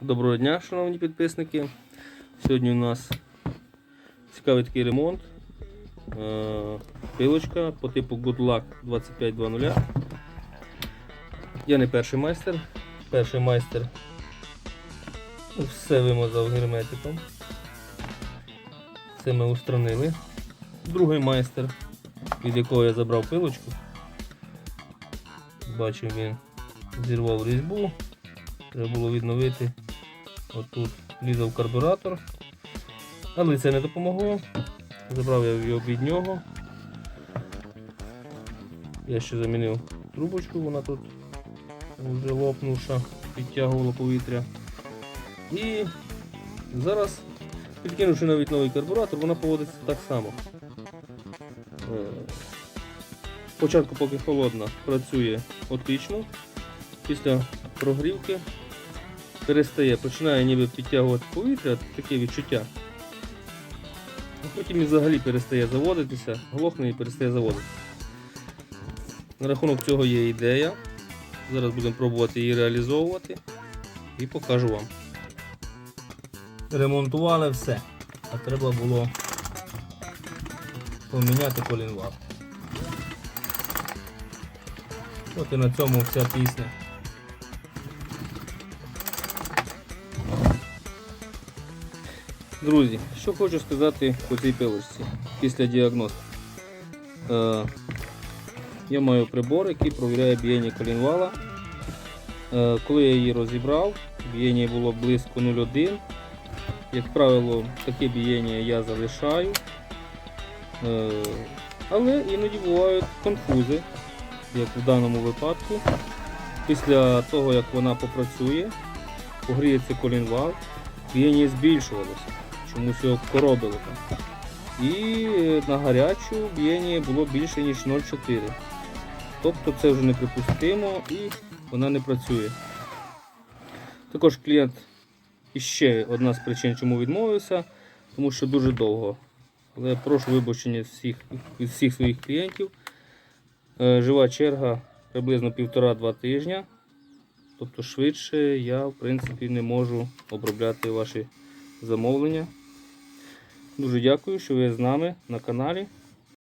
Доброго дня, шановні підписники. Сьогодні у нас цікавий такий ремонт. Е, Пилочка по типу Good Luck 2520. Я не перший майстер. Перший майстер все вимазав герметиком. Це ми устранили. Другий майстер, від якого я забрав пилочку. Бачив він зірвав різьбу. Треба було відновити. Отут лізав карбюратор. Але це не допомогло. Забрав я його від нього. Я ще замінив трубочку, вона тут вже лопнувша, підтягувала повітря. І зараз, підкинувши навіть новий карбюратор, вона поводиться так само. Е, Спочатку, поки холодна, працює отлично. Після прогрівки перестає, починає ніби підтягувати повітря, таке відчуття. А потім і взагалі перестає заводитися, глохне і перестає заводитися. На рахунок цього є ідея. Зараз будемо пробувати її реалізовувати і покажу вам. Ремонтували все, а треба було поміняти колінвал. От і на цьому вся пісня. Друзі, що хочу сказати по цій пилочці після діагностики. Е, я маю прибор, який провіряє бієння колінвала. Е, коли я її розібрав, бієння було близько 0,1. Як правило, таке бієння я залишаю. Е, але іноді бувають конфузи, як в даному випадку. Після того, як вона попрацює, погріється колінвал, бієння збільшувалося чомусь його коробило там. І на гарячу б'єння було більше ніж 0,4. Тобто це вже неприпустимо і вона не працює. Також клієнт іще одна з причин, чому відмовився, тому що дуже довго. Але прошу вибачення всіх, всіх своїх клієнтів. Е, Жива черга приблизно 1,5-2 тижня. Тобто швидше я в принципі не можу обробляти ваші замовлення. Дуже дякую, що ви з нами на каналі.